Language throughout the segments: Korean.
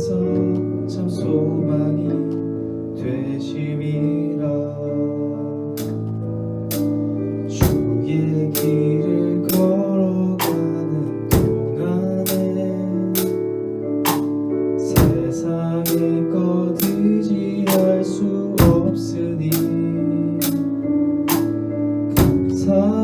주께서 참 소망이 되심이라. 주의 길을 걸어가는 동안에 세상의 것 의지할 수 없으니 감사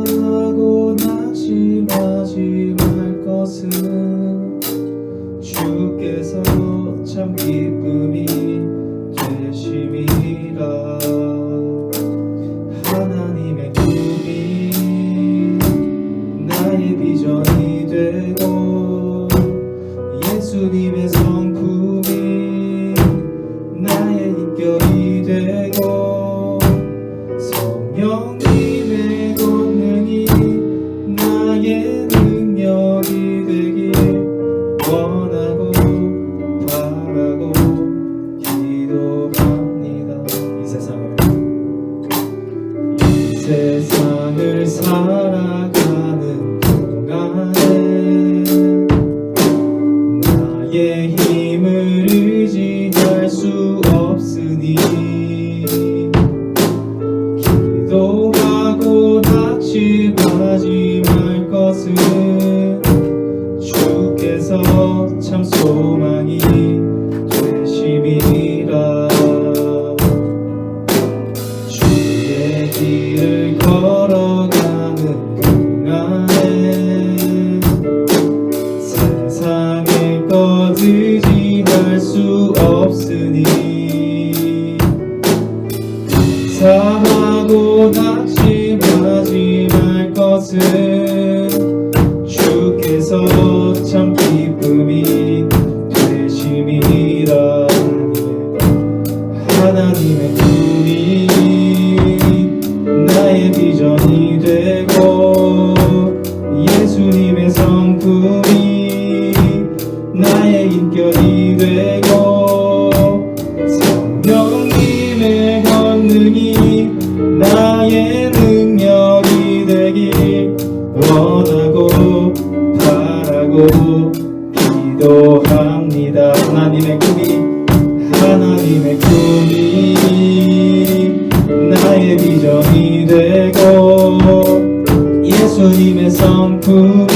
하나님의 꿈이 나의 비전이 되고 예수님의 성품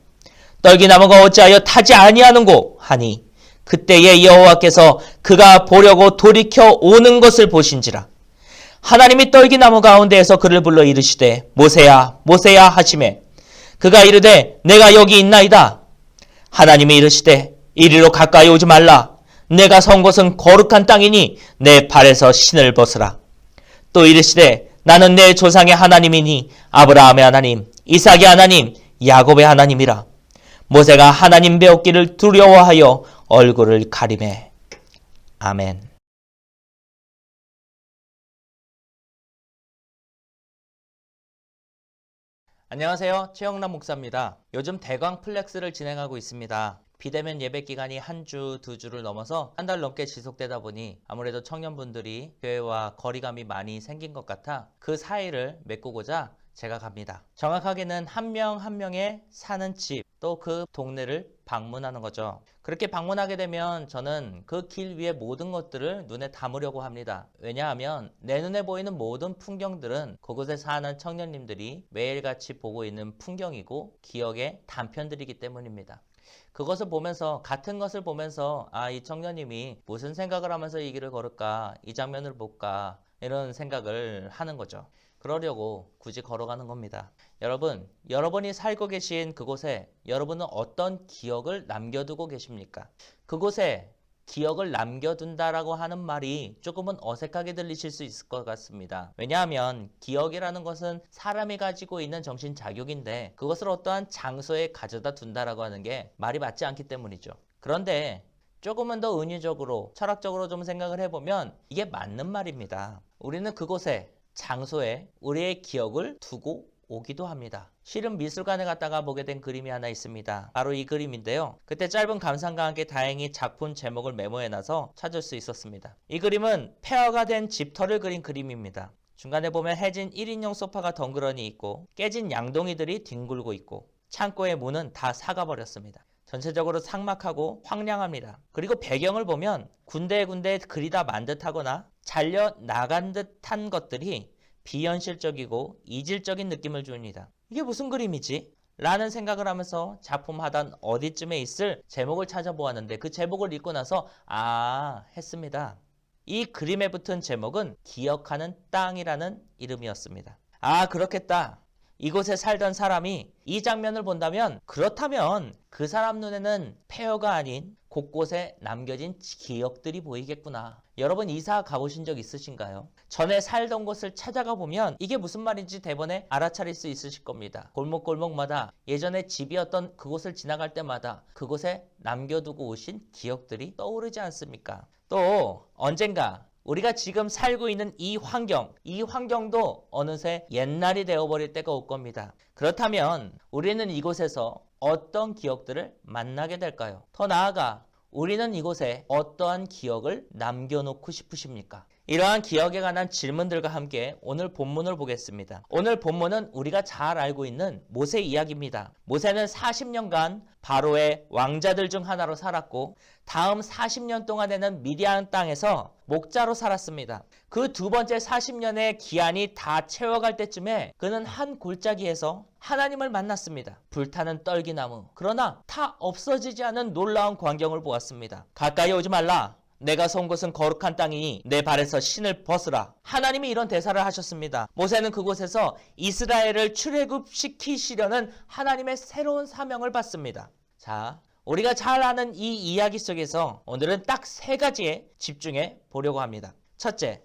떨기나무가 어찌하여 타지 아니하는고? 하니 그때에 여호와께서 그가 보려고 돌이켜 오는 것을 보신지라. 하나님이 떨기나무 가운데에서 그를 불러 이르시되 모세야 모세야 하심에 그가 이르되 내가 여기 있나이다. 하나님이 이르시되 이리로 가까이 오지 말라. 내가 선 곳은 거룩한 땅이니 내 발에서 신을 벗으라. 또 이르시되 나는 내 조상의 하나님이니 아브라함의 하나님 이삭의 하나님 야곱의 하나님이라 모세가 하나님 배웠기를 두려워하여 얼굴을 가리매. 아멘. 안녕하세요. 최영남 목사입니다. 요즘 대광 플렉스를 진행하고 있습니다. 비대면 예배 기간이 한 주, 두 주를 넘어서 한 달 넘게 지속되다 보니 아무래도 청년분들이 교회와 거리감이 많이 생긴 것 같아 그 사이를 메꾸고자 제가 갑니다. 정확하게는 한 명 한 명의 사는 집, 또 그 동네를 방문하는 거죠. 그렇게 방문하게 되면 저는 그 길 위의 모든 것들을 눈에 담으려고 합니다. 왜냐하면 내 눈에 보이는 모든 풍경들은 그곳에 사는 청년님들이 매일같이 보고 있는 풍경이고 기억의 단편들이기 때문입니다. 그것을 보면서 같은 것을 보면서 아 이 청년님이 무슨 생각을 하면서 이 길을 걸을까 이 장면을 볼까 이런 생각을 하는 거죠. 그러려고 굳이 걸어가는 겁니다. 여러분, 여러분이 살고 계신 그곳에 여러분은 어떤 기억을 남겨두고 계십니까? 그곳에 기억을 남겨둔다라고 하는 말이 조금은 어색하게 들리실 수 있을 것 같습니다. 왜냐하면 기억이라는 것은 사람이 가지고 있는 정신 자격인데 그것을 어떠한 장소에 가져다 둔다라고 하는 게 말이 맞지 않기 때문이죠. 그런데 조금은 더 은유적으로 철학적으로 좀 생각을 해보면 이게 맞는 말입니다. 우리는 그곳에 장소에 우리의 기억을 두고 오기도 합니다. 실은 미술관에 갔다가 보게 된 그림이 하나 있습니다. 바로 이 그림인데요. 그때 짧은 감상과 함께 다행히 작품 제목을 메모해놔서 찾을 수 있었습니다. 이 그림은 폐허가 된 집터를 그린 그림입니다. 중간에 보면 해진 1인용 소파가 덩그러니 있고 깨진 양동이들이 뒹굴고 있고 창고의 문은 다 사가버렸습니다. 전체적으로 삭막하고 황량합니다. 그리고 배경을 보면 군데군데 그리다 만 듯하거나 잘려 나간 듯한 것들이 비현실적이고 이질적인 느낌을 줍니다. 이게 무슨 그림이지? 라는 생각을 하면서 작품 하단 어디쯤에 있을 제목을 찾아보았는데 그 제목을 읽고 나서 아 했습니다. 이 그림에 붙은 제목은 기억하는 땅이라는 이름이었습니다. 아 그렇겠다. 이곳에 살던 사람이 이 장면을 본다면 그렇다면 그 사람 눈에는 폐허가 아닌 곳곳에 남겨진 기억들이 보이겠구나. 여러분 이사 가보신 적 있으신가요? 전에 살던 곳을 찾아가 보면 이게 무슨 말인지 대번에 알아차릴 수 있으실 겁니다. 골목골목마다 예전에 집이었던 그곳을 지나갈 때마다 그곳에 남겨두고 오신 기억들이 떠오르지 않습니까? 또 언젠가 우리가 지금 살고 있는 이 환경, 이 환경도 어느새 옛날이 되어버릴 때가 올 겁니다. 그렇다면 우리는 이곳에서 어떤 기억들을 만나게 될까요? 더 나아가 우리는 이곳에 어떠한 기억을 남겨놓고 싶으십니까? 이러한 기억에 관한 질문들과 함께 오늘 본문을 보겠습니다. 오늘 본문은 우리가 잘 알고 있는 모세 이야기입니다. 모세는 40년간 바로의 왕자들 중 하나로 살았고 다음 40년 동안에는 미디안 땅에서 목자로 살았습니다. 그 두 번째 40년의 기한이 다 채워갈 때쯤에 그는 한 골짜기에서 하나님을 만났습니다. 불타는 떨기나무. 그러나 다 없어지지 않은 놀라운 광경을 보았습니다. 가까이 오지 말라. 내가 선 곳은 거룩한 땅이니 내 발에서 신을 벗으라. 하나님이 이런 대사를 하셨습니다. 모세는 그곳에서 이스라엘을 출애굽시키시려는 하나님의 새로운 사명을 받습니다. 자, 우리가 잘 아는 이 이야기 속에서 오늘은 딱 세 가지에 집중해 보려고 합니다. 첫째,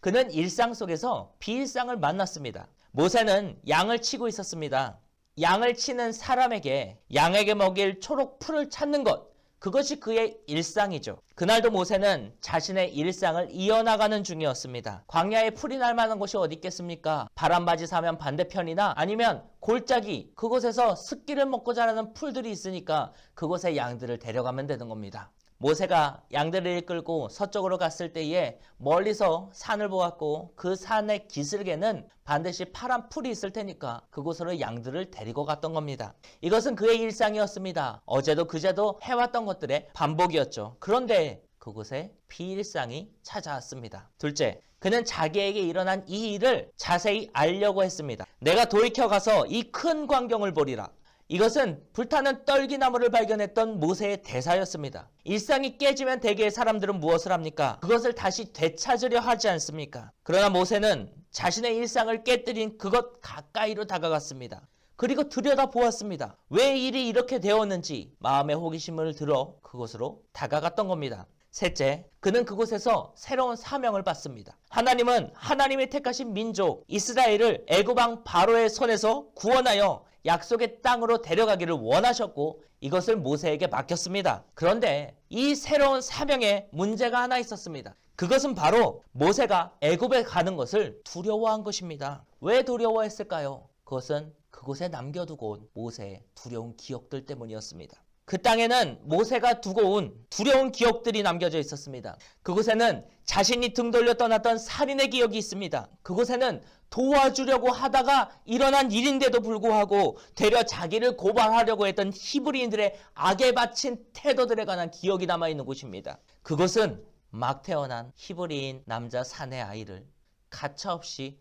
그는 일상 속에서 비일상을 만났습니다. 모세는 양을 치고 있었습니다. 양을 치는 사람에게 양에게 먹일 초록 풀을 찾는 것, 그것이 그의 일상이죠. 그날도 모세는 자신의 일상을 이어나가는 중이었습니다. 광야에 풀이 날 만한 곳이 어디 있겠습니까? 바람바지 사면 반대편이나 아니면 골짜기 그곳에서 습기를 먹고 자라는 풀들이 있으니까 그곳에 양들을 데려가면 되는 겁니다. 모세가 양들을 이끌고 서쪽으로 갔을 때에 멀리서 산을 보았고 그 산의 기슭에는 반드시 파란 풀이 있을 테니까 그곳으로 양들을 데리고 갔던 겁니다. 이것은 그의 일상이었습니다. 어제도 그제도 해왔던 것들의 반복이었죠. 그런데 그곳에 비일상이 찾아왔습니다. 둘째, 그는 자기에게 일어난 이 일을 자세히 알려고 했습니다. 내가 돌이켜 가서 이 큰 광경을 보리라. 이것은 불타는 떨기나무를 발견했던 모세의 대사였습니다. 일상이 깨지면 대개의 사람들은 무엇을 합니까? 그것을 다시 되찾으려 하지 않습니까? 그러나 모세는 자신의 일상을 깨뜨린 그것 가까이로 다가갔습니다. 그리고 들여다 보았습니다. 왜 일이 이렇게 되었는지 마음의 호기심을 들어 그곳으로 다가갔던 겁니다. 셋째, 그는 그곳에서 새로운 사명을 받습니다. 하나님은 하나님의 택하신 민족 이스라엘을 애굽왕 바로의 손에서 구원하여 약속의 땅으로 데려가기를 원하셨고 이것을 모세에게 맡겼습니다. 그런데 이 새로운 사명에 문제가 하나 있었습니다. 그것은 바로 모세가 애굽에 가는 것을 두려워한 것입니다. 왜 두려워했을까요? 그것은 그곳에 남겨두고 온 모세의 두려운 기억들 때문이었습니다. 그 땅에는 모세가 두고 온 두려운 기억들이 남겨져 있었습니다. 그곳에는 자신이 등 돌려 떠났던 살인의 기억이 있습니다. 그곳에는 도와주려고 하다가 일어난 일인데도 불구하고 되려 자기를 고발하려고 했던 히브리인들의 악에 바친 태도들에 관한 기억이 남아 있는 곳입니다. 그곳은 막 태어난 히브리인 남자 사내 아이를 가차없이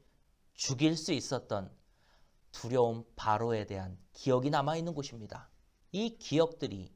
죽일 수 있었던 두려운 바로에 대한 기억이 남아 있는 곳입니다. 이 기억들이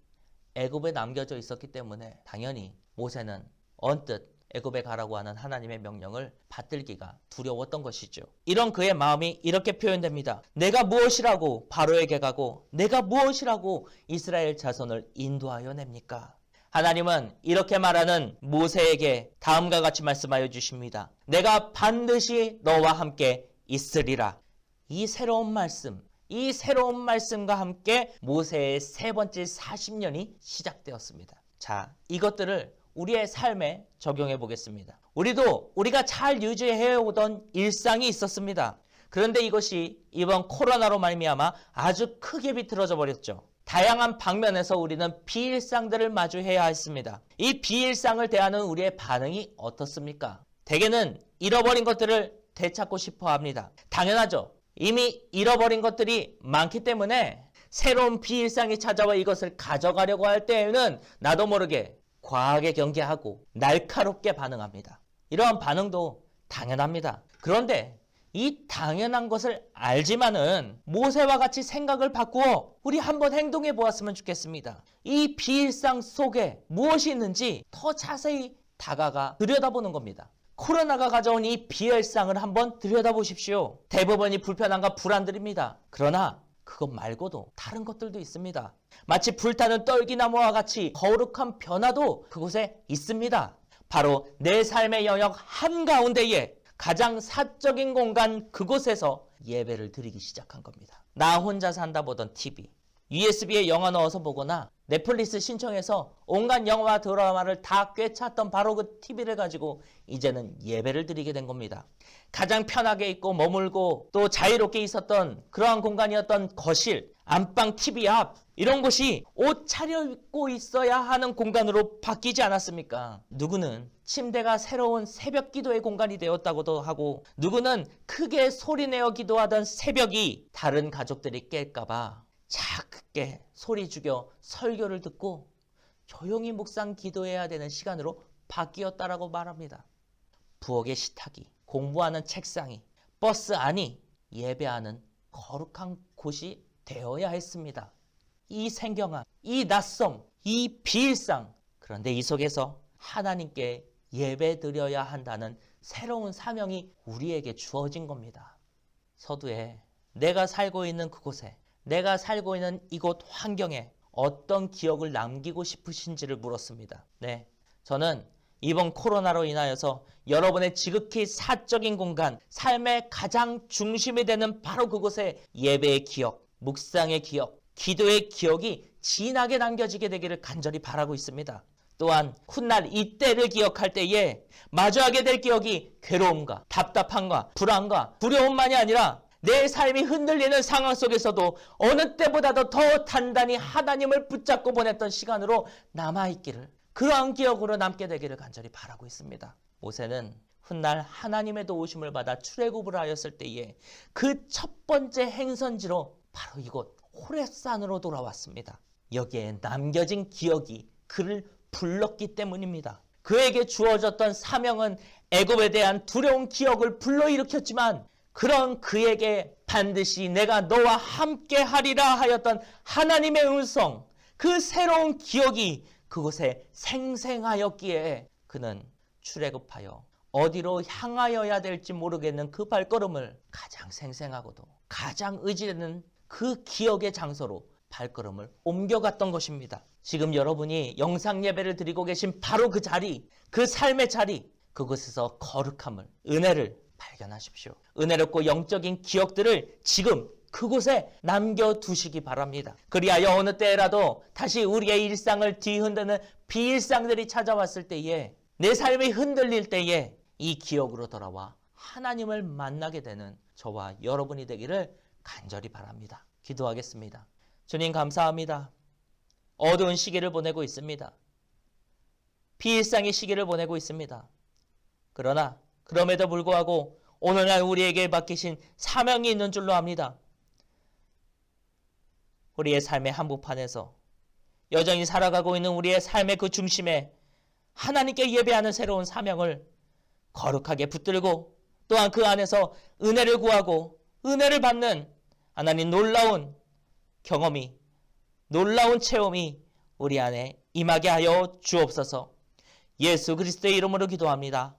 애굽에 남겨져 있었기 때문에 당연히 모세는 언뜻 애굽에 가라고 하는 하나님의 명령을 받들기가 두려웠던 것이죠. 이런 그의 마음이 이렇게 표현됩니다. 내가 무엇이라고 바로에게 가고 내가 무엇이라고 이스라엘 자손을 인도하여 냅니까? 하나님은 이렇게 말하는 모세에게 다음과 같이 말씀하여 주십니다. 내가 반드시 너와 함께 있으리라. 이 새로운 말씀, 이 새로운 말씀과 함께 모세의 세 번째 40년이 시작되었습니다. 자, 이것들을 우리의 삶에 적용해 보겠습니다. 우리도 우리가 잘 유지해 오던 일상이 있었습니다. 그런데 이것이 이번 코로나로 말미암아 아주 크게 비틀어져 버렸죠. 다양한 방면에서 우리는 비일상들을 마주해야 했습니다. 이 비일상을 대하는 우리의 반응이 어떻습니까? 대개는 잃어버린 것들을 되찾고 싶어 합니다. 당연하죠. 이미 잃어버린 것들이 많기 때문에 새로운 비일상이 찾아와 이것을 가져가려고 할 때에는 나도 모르게 과하게 경계하고 날카롭게 반응합니다. 이러한 반응도 당연합니다. 그런데 이 당연한 것을 알지만은 모세와 같이 생각을 바꾸어 우리 한번 행동해 보았으면 좋겠습니다. 이 비일상 속에 무엇이 있는지 더 자세히 다가가 들여다보는 겁니다. 코로나가 가져온 이 비일상을 한번 들여다보십시오. 대부분이 불편함과 불안들입니다. 그러나 그것 말고도 다른 것들도 있습니다. 마치 불타는 떨기나무와 같이 거룩한 변화도 그곳에 있습니다. 바로 내 삶의 영역 한가운데에 가장 사적인 공간 그곳에서 예배를 드리기 시작한 겁니다. 나 혼자 산다 보던 TV, USB에 영화 넣어서 보거나 넷플릭스 신청해서 온갖 영화와 드라마를 다 꿰찼던 바로 그 TV를 가지고 이제는 예배를 드리게 된 겁니다. 가장 편하게 있고 머물고 또 자유롭게 있었던 그러한 공간이었던 거실, 안방 TV 앞 이런 곳이 옷 차려입고 있어야 하는 공간으로 바뀌지 않았습니까? 누구는 침대가 새로운 새벽 기도의 공간이 되었다고도 하고 누구는 크게 소리내어 기도하던 새벽이 다른 가족들이 깰까봐 작게 소리 죽여 설교를 듣고 조용히 묵상 기도해야 되는 시간으로 바뀌었다라고 말합니다. 부엌의 식탁이, 공부하는 책상이, 버스 안이 예배하는 거룩한 곳이 되어야 했습니다. 이 생경함, 이 낯섦, 이 비일상. 그런데 이 속에서 하나님께 예배 드려야 한다는 새로운 사명이 우리에게 주어진 겁니다. 서두에 내가 살고 있는 그곳에 내가 살고 있는 이곳 환경에 어떤 기억을 남기고 싶으신지를 물었습니다. 네. 저는 이번 코로나로 인하여서 여러분의 지극히 사적인 공간, 삶의 가장 중심이 되는 바로 그곳에 예배의 기억, 묵상의 기억, 기도의 기억이 진하게 남겨지게 되기를 간절히 바라고 있습니다. 또한 훗날 이때를 기억할 때에 마주하게 될 기억이 괴로움과 답답함과 불안과 두려움만이 아니라 내 삶이 흔들리는 상황 속에서도 어느 때보다도 더 단단히 하나님을 붙잡고 보냈던 시간으로 남아있기를 그러한 기억으로 남게 되기를 간절히 바라고 있습니다. 모세는 훗날 하나님의 도우심을 받아 출애굽을 하였을 때에 그 첫 번째 행선지로 바로 이곳 호렙산으로 돌아왔습니다. 여기에 남겨진 기억이 그를 불렀기 때문입니다. 그에게 주어졌던 사명은 애굽에 대한 두려운 기억을 불러일으켰지만 그런 그에게 반드시 내가 너와 함께 하리라 하였던 하나님의 음성, 그 새로운 기억이 그곳에 생생하였기에 그는 출애굽하여 어디로 향하여야 될지 모르겠는 그 발걸음을 가장 생생하고도 가장 의지되는 그 기억의 장소로 발걸음을 옮겨갔던 것입니다. 지금 여러분이 영상 예배를 드리고 계신 바로 그 자리, 그 삶의 자리, 그곳에서 거룩함을, 은혜를 발견하십시오. 은혜롭고 영적인 기억들을 지금 그곳에 남겨두시기 바랍니다. 그리하여 어느 때라도 다시 우리의 일상을 뒤흔드는 비일상들이 찾아왔을 때에 내 삶이 흔들릴 때에 이 기억으로 돌아와 하나님을 만나게 되는 저와 여러분이 되기를 간절히 바랍니다. 기도하겠습니다. 주님 감사합니다. 어두운 시기를 보내고 있습니다. 비일상의 시기를 보내고 있습니다. 그러나 그럼에도 불구하고 오늘날 우리에게 맡기신 사명이 있는 줄로 압니다. 우리의 삶의 한복판에서 여전히 살아가고 있는 우리의 삶의 그 중심에 하나님께 예배하는 새로운 사명을 거룩하게 붙들고 또한 그 안에서 은혜를 구하고 은혜를 받는 하나님 놀라운 경험이 놀라운 체험이 우리 안에 임하게 하여 주옵소서. 예수 그리스도의 이름으로 기도합니다.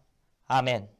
아멘.